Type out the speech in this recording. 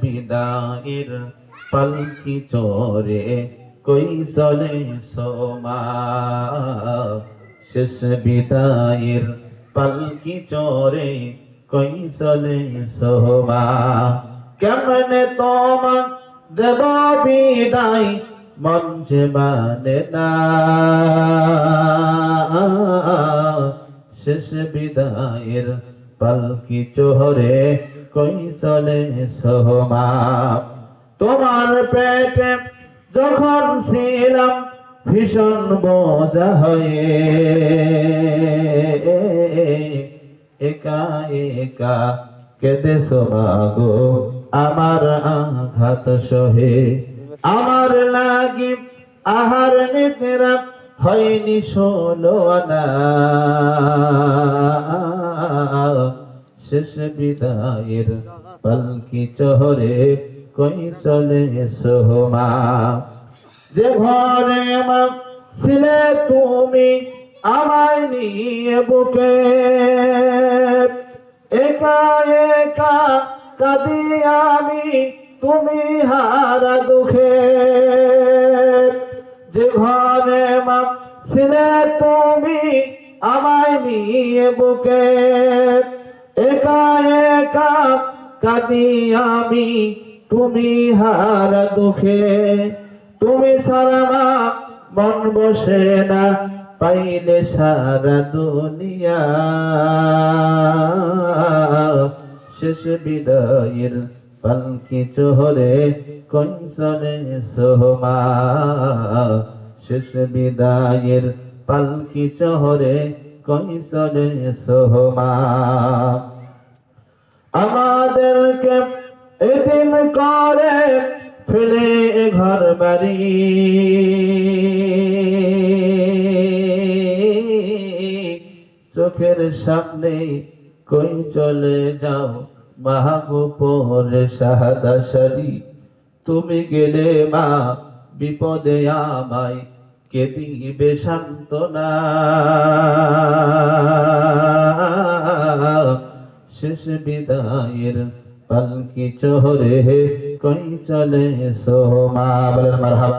বিদায়ের পালকি চোরে কই চলে সোমা। শেষ বিদায়ের পালকি চোরে কই চলে সোমা। কেমনে তোমার দেব বিদায় মঞ্চে মানে না? শেষ বিদায়ের পালকি চোহরে কই চলে সোহমা তোমার পেটে যখন ছিলাম ভীষণ বোঝা হয়ে একা একা কেঁদে সোমাগো আমার আঘাত সহে। আমার লাগি আহার নিদ্রা হয়নি ষোলো আনা। বিদায়ের পালকি চহরে কই চলে সোহমা যে ঘরে ছিলে তুমি আমায় নিয়ে বুকে, একা একা কাঁদি আমি তুমি হারা দুঃখে। যে ঘরে মা ছিলে তুমি আমায় নিয়ে বুকে একা কাঁদি আমি, তুমি হারা দুঃখে। তুমি সারা মা মন বসে না, পাইলে সারা দুনিয়া। শেষ বিদায়ের পালকি চোহরে কঞ্চনে সোহমা। শেষ বিদায়ের পালকি চোহরে কঞ্চনে সোহমা। আমাদেরকে এদিন করে ফেলে ঘর বাড়ি। চোখের সামনে কই চলে যাও মাহবুপরে শাহাদা শাড়ি। তুমি গেলে মা বিপদে আমায় কে দিবে সান্ত্বনা। শেষ বিদায়ের পালকি চোহরে কই চলে সোমা বলেন মারহাবা